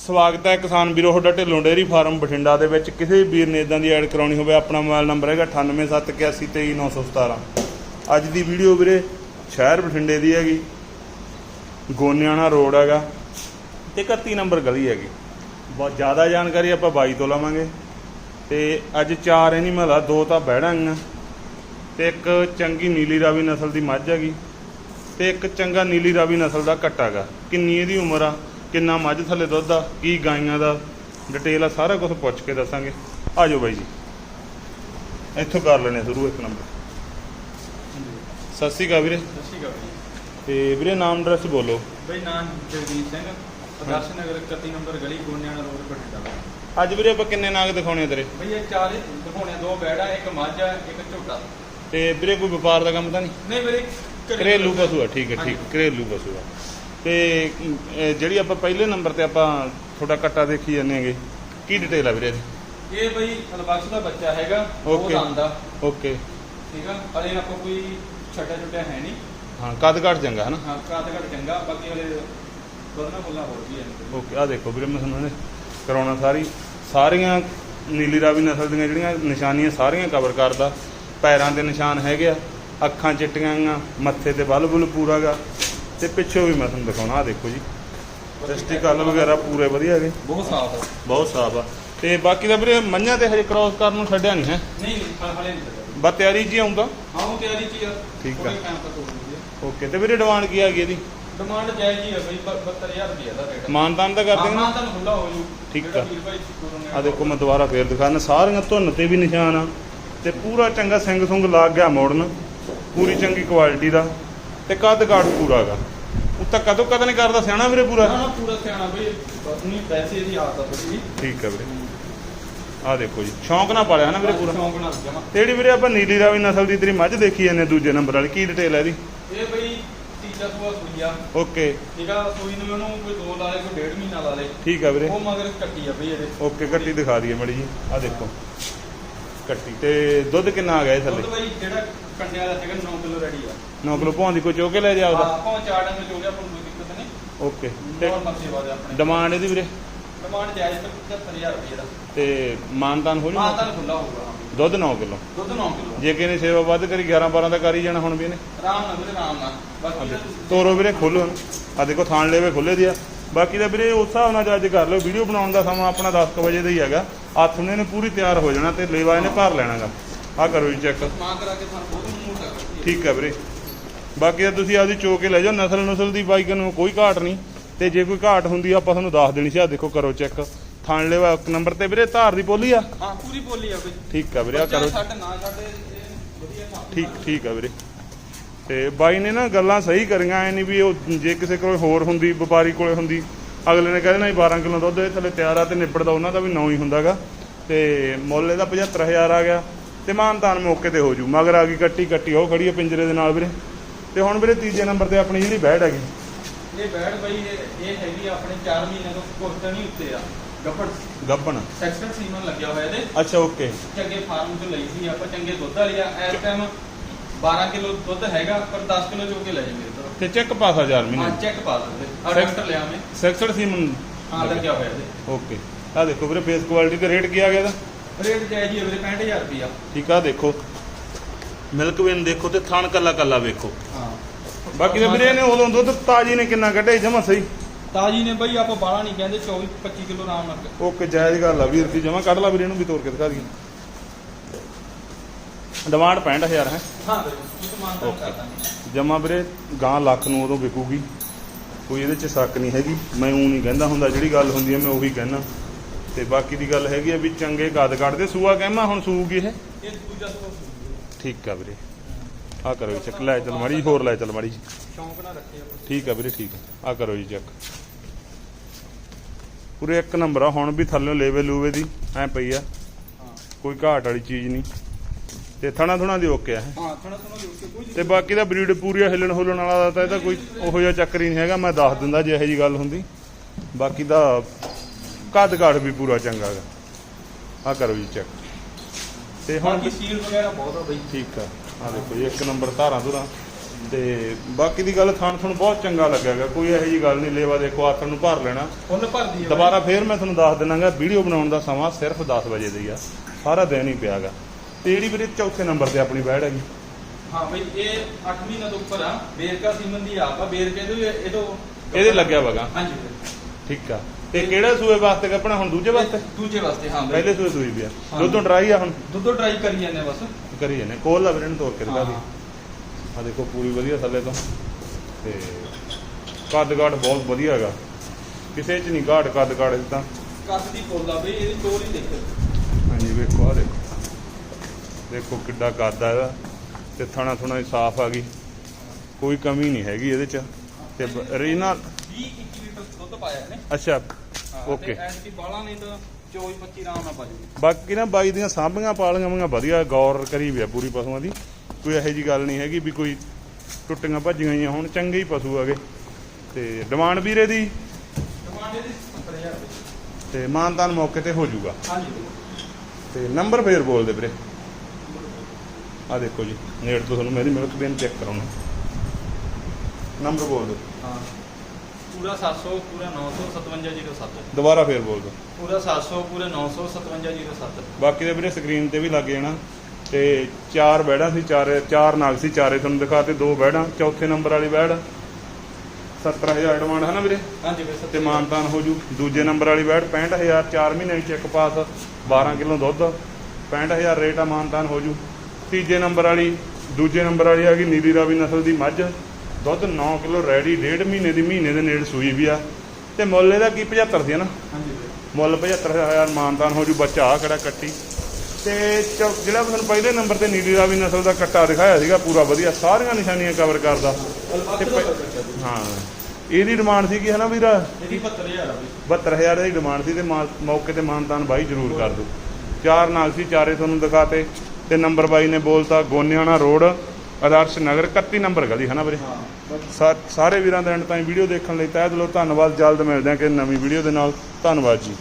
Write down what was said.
ਸਵਾਗਤ ਹੈ ਕਿਸਾਨ ਵੀਰੋ, ਤੁਹਾਡਾ ਢਿੱਲੋਂ ਡੇਅਰੀ ਫਾਰਮ ਬਠਿੰਡਾ ਦੇ ਵਿੱਚ। ਕਿਸੇ ਵੀਰ ਨੇ ਇਦਾਂ ਦੀ ਐਡ ਕਰਾਉਣੀ ਹੋਵੇ, ਆਪਣਾ ਮੋਬਾਈਲ ਨੰਬਰ ਹੈਗਾ 9871823917 ਅੱਜ ਦੀ ਵੀਡੀਓ ਵੀਰੇ ਸ਼ਹਿਰ ਬਠਿੰਡੇ ਦੀ ਹੈਗੀ, ਗੋਨਿਆਣਾ ਰੋਡ ਹੈਗਾ, ਤੇ 31 ਨੰਬਰ ਗਲੀ ਹੈਗੀ। ਬਹੁਤ ਜ਼ਿਆਦਾ ਜਾਣਕਾਰੀ ਆਪਾਂ ਬਾਈ ਤੋਂ ਲਵਾਂਗੇ। ਤੇ ਅੱਜ ਚਾਰ ਐਨੀਮਲ ਆ ਦੋ ਤਾਂ ਬਹਿੜਾਂ ਆ। ਤੇ ਇੱਕ ਚੰਗੀ ਨੀਲੀ ਰਾਵੀ ਨਸਲ ਦੀ ਮੱਝ ਹੈਗੀ, ਤੇ ਇੱਕ ਚੰਗਾ ਨੀਲੀ ਰਾਵੀ ਨਸਲ ਦਾ ਕੱਟਾ ਗਾ ਕਿੰਨੀ ਇਹਦੀ ਉਮਰ ਆ? ਕਿੰਨਾ ਮੱਝ ਥੱਲੇ ਦੁੱਧ ਆ ਕੀ ਗਾਈਆਂ ਦਾ ਡਿਟੇਲ ਆ ਸਾਰਾ ਕੁਝ ਪੁੱਛ ਕੇ ਦੱਸਾਂਗੇ। ਆ ਜਾਓ ਬਾਈ ਜੀ। ਇੱਥੋਂ ਕਰ ਲੈਣੇ ਸ਼ੁਰੂ ਇੱਕ ਨੰਬਰ। ਸਤਿ ਸ਼੍ਰੀ ਅਕਾਲ ਵੀਰੇ। ਸਤਿ ਸ਼੍ਰੀ ਅਕਾਲ ਜੀ। ਤੇ ਵੀਰੇ ਨਾਮ ਐਡਰੈਸ ਬੋਲੋ। ਬਈ ਨਾਮ ਜਗਦੀਪ ਸਿੰਘ ਆਦਰਸ਼ ਨਗਰ 31 ਨੰਬਰ ਗਲੀ ਗੋਨਿਆਣਾ ਰੋਡ ਬਠਿੰਡਾ। ਅੱਜ ਵੀਰੇ ਆਪਾਂ ਕਿੰਨੇ ਨਾਗ ਦਿਖਾਉਣੇ ਤੇਰੇ? ਬਈ ਇਹ ਚਾਰ ਦਿਖਾਉਣੇ ਦੋ ਬੈੜਾ ਇੱਕ ਮੱਝ ਆ ਇੱਕ ਝੋਟਾ। ਤੇ ਵੀਰੇ ਕੋਈ ਵਪਾਰ ਦਾ ਕੰਮ ਤਾਂ ਨਹੀਂ? ਨਹੀਂ ਮੇਰੇ ਘਰੇਲੂ ਪਸ਼ੂ ਆ ਠੀਕ ਹੈ ਠੀਕ। ਘਰੇਲੂ ਪਸ਼ੂ ਆ। ਤੇ ਇਹ ਜਿਹੜੀ ਆਪਾਂ ਪਹਿਲੇ ਨੰਬਰ ਤੇ ਆਪਾਂ ਤੁਹਾਡਾ ਕੱਟਾ ਦੇਖੀ ਜਾਂਦੇ ਹੈਗੇ ਕੀ ਡਿਟੇਲ ਆ ਵੀਰੇ ਇਹਦੀ? ਇਹ ਬਈ ਅਲਬਖਸ਼ ਦਾ ਬੱਚਾ ਹੈਗਾ ਉਹ Okay. ਦੰਦਾ ਓਕੇ ਠੀਕ ਆ? ਹਲੇ ਆਪਾਂ ਕੋਈ ਛੱਡਾ ਛੁੱਟਿਆ ਹੈ ਨਹੀਂ। ਹਾਂ ਕੱਦ ਘੱਟ ਚੰਗਾ ਹੈ ਨਾ ਹਾਂ ਕਾਤ ਘਟ ਚੰਗਾ ਬਾਕੀ ਹਲੇ ਬਦਨਾ ਬੁੱਲਾ ਹੋਰ ਵੀ ਹੈ ਓਕੇ ਆ ਦੇਖੋ ਵੀਰੇ ਮੈਂ ਤੁਹਾਨੂੰ ਇਹਨੇ ਕਰਾਉਣਾ ਸਾਰੀ। ਸਾਰੀਆਂ ਨੀਲੀ ਰਾਵੀ ਨਸਲ ਦੀਆਂ ਜਿਹੜੀਆਂ ਨਿਸ਼ਾਨੀਆਂ ਸਾਰੀਆਂ ਕਵਰ ਕਰਦਾ। ਪੈਰਾਂ ਦੇ ਨਿਸ਼ਾਨ ਹੈਗੇ ਆ ਅੱਖਾਂ ਚਿੱਟੀਆਂ ਆ ਮੱਥੇ ਤੇ ਬਲ ਬੁਲ ਪੂਰਾ ਗਾ। ਤੇ ਪਿੱਛੋਂ ਵੀ ਮੈਂ ਤੁਹਾਨੂੰ ਦਿਖਾਉਣਾ ਆ ਦੇਖੋ ਜੀ। ਟੈਸਟੀਕਲ ਵਗੈਰਾ ਪੂਰੇ ਵਧੀਆ ਹੈਗੇ ਬਹੁਤ ਸਾਫ਼ ਆ। ਬਹੁਤ ਸਾਫ਼ ਆ। ਤੇ ਬਾਕੀ ਦਾ ਵੀਰੇ ਮੰਝਾਂ ਤੇ ਹਜੇ ਕ੍ਰਾਸ ਕਰਨ ਨੂੰ ਛੱਡਿਆ ਨਹੀਂ ਹੈ। ਨਹੀਂ ਹਲੇ ਤਿਆਰੀ ਹੀ ਆਉਂਦਾ ਹਾਂ ਉਹ ਤਿਆਰੀ ਚ ਹੀ ਆ। ਠੀਕ ਆ। ਥੋੜੇ ਟਾਈਮ ਤੱਕ ਹੋ ਜੂਗੀ ਓਕੇ ਤੇ ਵੀਰੇ ਡਿਮਾਂਡ ਕੀ ਹੈਗੀ ਇਹਦੀ? ਡਿਮਾਂਡ ਜਾਇਜ਼ ਹੀ ਆ ਬਈ 72000 ਰੁਪਏ ਦਾ ਰੇਟ ਮਾਨਤਾਨ ਤਾਂ ਕਰ ਨਾ ਤੁਹਾਨੂੰ ਖੁੱਲਾ ਹੋ ਜੂ। ਠੀਕ ਆ। ਵੀਰ ਭਾਈ ਗੁਰੂ ਨੇ ਆ। ਦੇਖੋ ਮੈਂ ਦੁਬਾਰਾ ਫੇਰ ਦਿਖਾਣਾ ਸਾਰੀਆਂ ਧੁੰਨ ਤੇ ਵੀ ਨਿਸ਼ਾਨ ਆ। ਤੇ ਪੂਰਾ ਚੰਗਾ ਸਿੰਘ ਸੁੰਗ ਲੱਗ ਗਿਆ ਮੋੜਨ। ਪੂਰੀ ਚੰਗੀ ਕੁਆਲਿਟੀ ਦਾ। ਤੇ ਕੱਦ ਕਾਠ ਪੂਰਾ ਹੈਗਾ। ਉੱਤਾ ਕਦੋਂ ਕਦ ਨਹੀਂ ਕਰਦਾ ਸਿਆਣਾ ਵੀਰੇ ਪੂਰਾ? ਨਾ ਪੂਰਾ ਸਿਆਣਾ ਬਈ। ਨਹੀਂ ਪੈਸੇ ਦੀ ਆਦਤ ਆ ਜੀ ਠੀਕ ਹੈ ਵੀਰੇ। ਆ ਦੇਖੋ ਜੀ ਸ਼ੌਂਕ ਨਾਲ ਪਾਲਿਆ ਨਾ ਵੀਰੇ ਪੂਰਾ? ਸ਼ੌਂਕ ਨਾਲ ਜਮਾ। ਤੇ ਜਿਹੜੀ ਵੀਰੇ ਆਪਾਂ ਨੀਲੀ ਰਾਵੀ ਨਸਲ ਦੀ ਤੇਰੀ ਮੱਝ ਦੇਖੀ ਜਾਂਦੇ ਦੂਜੇ ਨੰਬਰ ਵਾਲੀ ਕੀ ਡਿਟੇਲ ਹੈ ਇਹਦੀ? ਇਹ ਬਈ ਤੀਜਾ ਸੂਆ ਸੂਈ ਆ। ਓਕੇ। ਠੀਕ ਆ ਸੂਈ ਨੂੰ ਉਹਨੂੰ ਕੋਈ 2 ਲਾ ਲੇ ਕੋਈ 1.5 ਮਹੀਨਾ ਲਾ ਲੇ। ਠੀਕ ਹੈ ਵੀਰੇ। ਉਹ ਮਗਰ ਕੱਟੀ ਆ ਬਈ ਇਹਦੇ। ਓਕੇ ਕੱਟੀ ਦਿਖਾ ਦਈਏ ਮੜੀ ਜੀ। ਆ ਦੇਖੋ। ਕੱਟੀ ਤੇ ਦੁੱਧ ਕਿੰਨਾ ਆ ਗਿਆ ਇਹ ਥੱਲੇ? ਦੁੱਧ ਬਈ ਜਿਹੜਾ ਕੰਡਿਆਂ ਦਾ ਹੈਗਾ 9 ਕਿਲੋ ਰੈਡੀ ਆ। 9 ਕਿਲੋ ਭਾਂ ਦੀ ਕੋਈ ਚੋ ਕੇ ਲੈ ਜਾ ਹਾਂ ਉਹਦਾ ਆਪਾਂ ਚਾਰ ਡੰਗ ਚੋਲੇ ਆਪਾਂ ਨੂੰ ਕੋਈ ਦਿੱਕਤ ਨਹੀਂ। ਓਕੇ। ਤੇ ਨੋਰਮਲ ਸੇਵਾ ਦੇ ਆਪਣੇ। ਡਿਮਾਂਡ ਇਹਦੀ ਵੀਰੇ? ਡਿਮਾਂਡ ਜਾਇਜ਼ ਤੇ 75000 ਰੁਪਏ ਦਾ। ਤੇ ਮਾਨਤਾਨ ਹੋ ਹਾਂ ਜੂ ਤਾਂ ਖੁੱਲਾ ਹੋਊਗਾ ਹਾਂ। ਦੁੱਧ 9 ਕਿਲੋ। ਦੁੱਧ 9 ਕਿਲੋ। ਜੇ ਕਿਸੇ ਨੇ ਸੇਵਾ ਵੱਧ ਕਰੀ 11 12 ਦਾ ਕਰ ਹੀ ਜਾਣਾ ਹੁਣ ਵੀ ਇਹਨੇ। ਆਰਾਮ ਨਾਲ ਵੀਰੇ ਆਰਾਮ ਨਾਲ। ਬਾਕੀ ਤੋਰੋ ਵੀਰੇ ਖੋਲੋ ਆ ਦੇਖੋ ਥਾਣ ਲੈਵੇ ਖੁੱਲੇ ਦੀ ਆ। ਬਾਕੀ ਦਾ ਵੀਰੇ ਉਸ ਹਿਸਾਬ ਨਾਲ ਜੱਜ ਕਰ ਲਓ। ਵੀਡੀਓ ਬਣਾਉਣ ਦਾ ਸਮਾਂ ਆਪਣਾ 10 ਵਜੇ ਦਾ ਹੀ ਹੈਗਾ। ਹੱਥ ਨੇ ਨੇ ਪੂਰੀ ਤਿਆਰ ਹੋ ਜਾਣਾ ਤੇ ਲੇਵਾ ਇਹਨੇ ਭਰ ਲੈਣਾਗਾ। ਆ ਕਰੋ ਜੀ ਚੈੱਕ ਠੀਕ ਹੈ ਵੀਰੇ। ਬਾਕੀ ਤਾਂ ਤੁਸੀਂ ਆਪਦੀ ਚੋ ਕੇ ਲੈ ਜਾਓ ਨਸਲ ਨਸਲ ਦੀ ਬਾਈਕ ਨੂੰ ਕੋਈ ਘਾਟ ਨਹੀਂ। ਤੇ ਜੇ ਕੋਈ ਘਾਟ ਹੁੰਦੀ ਆਪਾਂ ਤੁਹਾਨੂੰ ਦੱਸ ਦੇਣੀ ਸੀ ਆ ਦੇਖੋ ਕਰੋ ਚੈੱਕ ਥਾਣ ਲੈਵਾ ਇੱਕ ਨੰਬਰ ਤੇ ਵੀਰੇ ਧਾਰ ਦੀ ਪੋਲੀ ਆ? ਹਾਂ ਪੂਰੀ ਬੋਲੀ ਆ ਬਈ। ਠੀਕ ਆ ਵੀਰੇ ਆ ਕਰੋ। ਛੱਡ ਨਾ ਛੱਡ ਵਧੀਆ ਠੀਕ ਠੀਕ ਆ ਵੀਰੇ। ਤੇ ਬਾਈ ਨੇ ਨਾ ਗੱਲਾਂ ਸਹੀ ਕਰੀਆਂ ਐ ਨਹੀਂ ਵੀ ਉਹ ਜੇ ਕਿਸੇ ਕੋਲ ਹੋਰ ਹੁੰਦੀ ਵਪਾਰੀ ਕੋਲੇ ਹੁੰਦੀ ਅਗਲੇ ਨੇ ਕਹਿ ਦੇਣਾ 12 ਕਿਲੋ ਦੁੱਧ ਇਹ ਥੱਲੇ ਤਿਆਰ ਆ ਤੇ ਨਿਬੜਦਾ ਉਹਨਾਂ ਦਾ ਵੀ ਨੌ ਹੀ ਹੁੰਦਾਗਾ। ਤੇ ਮੁੱਲ ਇਹਦਾ 75000 ਆ ਗਿਆ। ਤੇ ਮਾਨਤਾਨ ਮੌਕੇ ਤੇ ਹੋ ਜੂ। ਮਗਰ ਆ ਗਈ ਕੱਟੀ ਕੱਟੀ ਉਹ ਖੜੀ ਆ ਪਿੰਜਰੇ ਦੇ ਨਾਲ ਵੀਰੇ। ਤੇ ਹੁਣ ਵੀਰੇ ਤੀਜੇ ਨੰਬਰ ਤੇ ਆਪਣੀ ਜਿਹੜੀ ਬੈੜ ਹੈਗੀ। ਇਹ ਬੈਡ ਬਈ ਇਹ ਹੈਗੀ ਆਪਣੇ 4 ਮਹੀਨੇ ਤੋਂ ਕੁਰਤਾ ਨਹੀਂ ਉੱਤੇ ਆ। ਗੱਪੜ ਗੱਬਣ ਸੈਕਸ਼ਨ ਸੀਮਨ ਲੱਗਿਆ ਹੋਇਆ ਇਹਦੇ। ਅੱਛਾ ਓਕੇ। ਚੰਗੇ ਫਾਰਮ ਤੋਂ ਲਈ ਸੀ ਆਪਾਂ ਚੰਗੇ ਦੁੱਧ ਵਾਲੀ ਆ। ਇਸ ਟਾਈਮ 12 ਕਿਲੋ ਦੁੱਧ ਹੈਗਾ ਪਰ 10 ਕਿਲੋ ਚੋ ਕੇ ਲੈ ਜਾਈਏ। ਇੱਧਰ ਤੇ ਚੈੱਕ ਪਾਸ 1000 ਹਾਂ ਮਹੀਨੇ। ਚੈੱਕ ਪਾ ਆ Sec- ਡਾਕਟਰ ਲਿਆ ਮੈਂ। ਸੈਕਸਡ ਸੀਮਨ ਹਾਂ ਲੱਗਿਆ ਹੋਇਆ ਇਹਦੇ? ਓਕੇ ਆ ਦੇਖੋ ਵੀਰੇ ਫੇਸ ਕੁਆਲਿਟੀ ਤੇ ਰੇਟ ਕੀ ਆ ਗਿਆ ਇਹਦਾ? ਰੇਟ ਜਾਇਜ਼ ਹੀ ਹੈ ਵੀਰੇ 65000 ਰੁਪਿਆ ਠੀਕ ਆ ਦੇਖੋ। ਮਿਲਕ ਵੇਨ ਦੇਖੋ ਤੇ ਥਣ ਕੱਲਾ ਕੱਲਾ ਵੇਖੋ। ਹਾਂ। ਬਾਕੀ ਤਾਂ ਵੀਰੇ ਇਹਨੇ ਉਦੋਂ ਦੁੱਧ ਤਾਜੀ ਨੇ ਕਿੰਨਾ ਕੱਢਿਆ ਜਮਾ ਸਹੀ? ਤਾਜੀ ਨੇ ਬਈ ਆਪਾਂ ਬਾਲਾ ਨਹੀਂ ਕਹਿੰਦੇ 24 25 ਕਿਲੋ ਆਰਾਮ ਨਾਲ। ਓਕੇ ਜਾਇਜ਼ ਗੱਲ ਆ ਵੀਰ ਦੀ ਜਮਾ ਕੱਢ ਲਾ ਵੀਰੇ ਇਹਨੂੰ ਵੀ ਤੋੜ ਕੇ ਦਿਖਾ ਦਈਏ। ਡਿਮਾਂਡ 65000 ਹੈ। ਹਾਂ ਨਹੀਂ ਜਮਾ ਵੀਰੇ ਗਾਂ ਲੱਖ ਨੂੰ ਉਦੋਂ ਵਿਕੂਗੀ। ਕੋਈ ਇਹਦੇ ਚ ਸ਼ੱਕ ਨਹੀਂ ਹੈਗੀ। ਮੈਂ ਉਹ ਨਹੀਂ ਕਹਿੰਦਾ ਹੁੰਦਾ ਜਿਹੜੀ ਗੱਲ ਹੁੰਦੀ ਹੈ ਮੈਂ ਉਹੀ ਕਹਿਣਾ ਤੇ ਬਾਕੀ ਦੀ ਗੱਲ ਹੈਗੀ ਆ ਵੀ ਚੰਗੇ ਗੱਦ ਕੱਢਦੇ। ਸੂਆ ਕਹਿਮਾ ਹੁਣ ਸੂਗੀ ਇਹ? ਇਹ ਦੂਜਾ ਸੋ ਠੀਕ ਆ ਵੀਰੇ। ਆ ਕਰੋ ਜੀ ਚੱਕ। ਲੈ ਚੱਲ ਮਾੜੀ ਹੋਰ ਲੈ ਚੱਲ ਮਾੜੀ ਜੀ ਸ਼ੌਂਕ ਰੱਖੇ ਠੀਕ ਆ ਵੀਰੇ ਠੀਕ ਆ। ਕਰੋ ਜੀ ਚੈੱਕ। ਪੂਰੇ ਇੱਕ ਨੰਬਰ ਆ। ਹੁਣ ਵੀ ਥੱਲੇ ਲੇਵੇ ਲੂਵੇ ਦੀ ਐ ਪਈ ਆ। ਕੋਈ ਘਾਟ ਵਾਲੀ ਚੀਜ਼ ਨਹੀਂ। ਤੇ ਥਣਾ ਥੁਣਾ ਦੀ ਓਕੇ ਆ। ਹਾਂ ਥੋੜਾ ਥੋੜਾ ਜੋ ਕੋਈ ਤੇ ਬਾਕੀ ਦਾ ਬਰੀਡ ਪੂਰੀ ਹਿੱਲਣ ਹੁੱਲਣ ਵਾਲਾ ਦਾ ਤਾਂ ਇਹਦਾ ਕੋਈ ਉਹੋ ਜਿਹਾ ਚੱਕਰ ਹੀ ਨਹੀਂ ਹੈਗਾ ਮੈਂ ਦੱਸ ਦਿੰਦਾ ਜੇ ਇਹੋ ਜੀ ਗੱਲ ਹੁੰਦੀ। ਬਾਕੀ ਦਾ ਕੱਦ ਕਾਠ ਵੀ ਪੂਰਾ ਚੰਗਾ ਹੈਗਾ। ਆ ਕਰੋ ਜੀ ਚੈੱਕ ਤੇ ਹੁਣ ਬਾਕੀ ਸੀਲ ਵਗੈਰਾ ਬਹੁਤ ਆ ਬਈ। ਠੀਕ ਆ। ਆ ਦੇਖੋ ਜੀ ਇੱਕ ਨੰਬਰ ਧਾਰਾਂ ਧੁਰਾਂ। ਤੇ ਬਾਕੀ ਦੀ ਗੱਲ ਥਾਣ ਤੁਹਾਨੂੰ ਬਹੁਤ ਚੰਗਾ ਲੱਗਿਆਗਾ ਕੋਈ ਇਹੋ ਜੀ ਗੱਲ ਨਹੀਂ ਲੇਵਾ ਦੇਖੋ ਆਥਣ ਨੂੰ ਭਰ ਲੈਣਾ। ਫੁੱਲ ਭਰਦੀ ਹੈ ਦੁਬਾਰਾ ਫੇਰ ਮੈਂ ਤੁਹਾਨੂੰ ਦੱਸ ਦਿਨਾਗਾ ਵੀਡੀਓ ਬਣਾਉਣ ਦਾ ਸਮਾਂ ਸਿਰਫ 10 ਵਜੇ ਦੀ ਆ। ਸਾਰਾ ਦਿਨ ਹੀ ਪਿਆਗਾ ਤੇ ਜਿਹੜੀ ਵੀਰੇ ਚੌਥੇ ਨੰਬਰ ਤੇ ਆਪਣੀ ਬੈੜ ਹੈਗੀ। ਹਾਂ ਬਈ ਇਹ 8 ਮਹੀਨਾ ਤੋਂ ਉੱਪਰ ਆ। ਬੇਰਕਾ ਸੀਮਨ ਦੀ ਆਪ ਆ। ਬੇਰਕੇ ਦੇ ਇਹ ਤੋਂ ਇਹਦੇ ਲੱਗਿਆ ਵਗਾ ਹਾਂਜੀ। ਠੀਕ ਆ। ਤੇ ਕਿਹੜੇ ਸੂਏ ਵਾਸਤੇ ਕੱਪਣਾ ਹੁਣ ਦੂਜੇ ਵਾਸਤੇ? ਦੂਜੇ ਵਾਸਤੇ ਹਾਂ ਬਈ। ਪਹਿਲੇ ਸੂਏ ਸੂਈ ਵੀ ਆ। ਹਾਂ। ਦੁੱਧੋਂ ਡਰਾਈ ਆ ਹੁਣ? ਦੁੱਧੋ ਟਰਾਈ ਕਰੀ ਜਾਂਦੇ ਆ ਬਸ। ਕਰੀ ਜਾਂਦੇ ਕੋਲ ਲਾ ਵੀਰੇ ਨੂੰ ਤੋੜ ਕੇ ਦਿਖਾ ਦੀ। ਆ ਦੇਖੋ ਪੂਰੀ ਵਧੀਆ ਥੱਲੇ ਤੋਂ। ਤੇ ਕੱਦ ਕਾਠ ਬਹੁਤ ਵਧੀਆ ਹੈਗਾ ਕਿਸੇ ਚ ਨਹੀਂ ਘਾਟ ਕੱਦ ਕਾਠ ਤਾਂ। ਕੱਦ ਦੀ ਫੁੱਲ ਆ ਬਈ ਇਹਦੀ ਚੋਲ ਹੀ ਦੇਖੋ। ਹਾਂਜੀ ਵੇਖੋ ਆ ਦੇਖੋ। ਦੇਖੋ ਕਿੱਡਾ ਕੱਦ ਆ ਇਹਦਾ ਤੇ ਥਣਾ ਥੁਣਾ ਸਾਫ਼ ਆ ਗਈ। ਕੋਈ ਕਮੀ ਨਹੀਂ ਹੈਗੀ ਇਹਦੇ ਚ। ਤੇ ਰੀਨਾ 20 21 ਲੀਟਰ ਦੁੱਧ ਪਾਇਆ ਇਹਨੇ। ਅੱਛਾ ਓਕੇ। ਐਤਕੀ ਬਾਲਾਂ ਨਹੀਂ ਤਾਂ 24 25 ਆਰਾਮ ਨਾਲ ਪਾ ਜੂਗੀ ਬਾਕੀ ਨਾ ਬਾਈ ਦੀਆਂ ਸਾਂਭੀਆਂ ਪਾਲੀਆਂ ਵੀਆਂ ਵਧੀਆ ਗੌਰ ਕਰੀ ਵੀ ਆ ਪੂਰੀ ਪਸ਼ੂਆਂ ਦੀ। ਕੋਈ ਇਹੋ ਜੀ ਗੱਲ ਨਹੀਂ ਹੈਗੀ ਵੀ ਕੋਈ ਟੁੱਟੀਆਂ ਭੱਜੀਆਂ ਹੀ ਹੁਣ ਚੰਗੇ ਹੀ ਪਸ਼ੂ ਆਗੇ ਤੇ ਡਿਮਾਂਡ ਵੀਰੇ ਦੀ? ਟਮਾਟਰ ਦੀ 70000 ਰੁਪਏ ਤੇ ਮਾਨਤਾਨ ਮੌਕੇ ਤੇ ਹੋ ਜਾਊਗਾ। ਹਾਂਜੀ। ਤੇ ਨੰਬਰ ਫੇਰ ਬੋਲ ਦੇ ਵੀਰੇ। ਆ ਦੇਖੋ ਜੀ ਨੇੜ ਤੋਂ ਤੁਹਾਨੂੰ ਮੇਰੀ ਮਿਲਕ ਬੇਨ ਚੈੱਕ ਕਰਾਉਣਾ। ਨੰਬਰ ਬੋਲ ਦਿਓ। ਹਾਂ। ਪੂਰਾ 700 ਪੂਰਾ 95707 ਦੁਬਾਰਾ ਫੇਰ ਬੋਲ ਦਿਓ। ਪੂਰਾ 700 ਪੂਰਾ 95707 ਬਾਕੀ ਦੇ ਵੀਰੇ ਸਕਰੀਨ ਤੇ ਵੀ ਲੱਗ ਜਾਣਾ ਤੇ ਚਾਰ ਬੈੜਾਂ ਸੀ ਚਾਰੇ ਚਾਰ ਨਾਗ ਸੀ ਚਾਰੇ ਤੁਹਾਨੂੰ ਦਿਖਾਤੇ ਦੋ ਬੈੜਾਂ ਚੌਥੇ ਨੰਬਰ ਵਾਲੀ ਬੈੜ। 70000 ਡਿਮਾਂਡ ਹੈ ਨਾ ਵੀਰੇ? ਹਾਂਜੀ ਵੀਰੇ ਤੇ ਮਾਨਤਾਨ ਹੋ ਜੂ। ਦੂਜੇ ਨੰਬਰ ਵਾਲੀ ਬੈੜ 65000 4 ਮਹੀਨੇ ਦੀ ਚੈੱਕ ਪਾਸ 12 ਕਿਲੋ ਦੁੱਧ। 65000 ਰੇਟ ਆ ਮਾਨਤਾਨ ਹੋ ਜੂ। ਤੀਜੇ ਨੰਬਰ ਵਾਲੀ ਦੂਜੇ ਨੰਬਰ ਵਾਲੀ ਆ ਗਈ ਨੀਲੀ ਰਾਵੀ ਨਸਲ ਦੀ ਮੱਝ। ਦੁੱਧ 9 ਕਿਲੋ ਰੈਡੀ ਡੇਢ ਮਹੀਨੇ ਦੀ ਮਹੀਨੇ ਦੇ ਨੇੜੇ ਸੂਈ ਵੀ ਆ। ਤੇ ਮੁੱਲ ਇਹਦਾ ਕੀ 75 ਸੀ ਨਾ? ਹਾਂਜੀ ਮੁੱਲ 75000 ਮਾਨਤਾਨ ਹੋ ਜੂ ਬੱਚਾ ਆ ਕਿਹੜਾ ਕੱਟੀ। ਤੇ ਜਿਹੜਾ ਤੁਹਾਨੂੰ ਪਹਿਲੇ ਨੰਬਰ ਤੇ ਨੀਲੀ ਰਾਵੀ ਨਸਲ ਦਾ ਕੱਟਾ ਦਿਖਾਇਆ ਸੀਗਾ ਪੂਰਾ ਵਧੀਆ ਸਾਰੀਆਂ ਨਿਸ਼ਾਨੀਆਂ ਕਵਰ ਕਰਦਾ। ਹਾਂ ਇਹਦੀ ਡਿਮਾਂਡ ਸੀ ਕਿ ਹਨਾ ਵੀਰਾ? ਇਹਦੀ 72000 ਆ ਬਈ 72000 ਦੀ ਡਿਮਾਂਡ ਸੀ ਤੇ ਮੌਕੇ ਤੇ ਮਾਨਤਾਨ ਬਾਈ ਜ਼ਰੂਰ ਕਰ ਦੋ ਚਾਰ ਨਾਗ ਸੀ ਚਾਰੇ ਤੁਹਾਨੂੰ ਦਿਖਾਤੇ। ਤੇ ਨੰਬਰ ਬਾਈ ਨੇ ਬੋਲਤਾ ਗੋਨਿਆਣਾ ਰੋਡ ਆਦਰਸ਼ ਨਗਰ 31 ਨੰਬਰ ਗਲੀ ਹਨਾ ਵੀਰੇ? ਹਾਂ ਬਸ। ਸਾ- ਸਾਰੇ ਵੀਰਾਂ ਦਾ ਐਂਡ ਤਾਈਂ ਵੀਡੀਓ ਦੇਖਣ ਲਈ ਤਹਿ ਦਿਲੋਂ ਧੰਨਵਾਦ। ਜਲਦ ਮਿਲਦੇ ਹਾਂ ਕਿ ਨਵੀਂ ਵੀਡੀਓ ਦੇ ਨਾਲ। ਧੰਨਵਾਦ ਜੀ।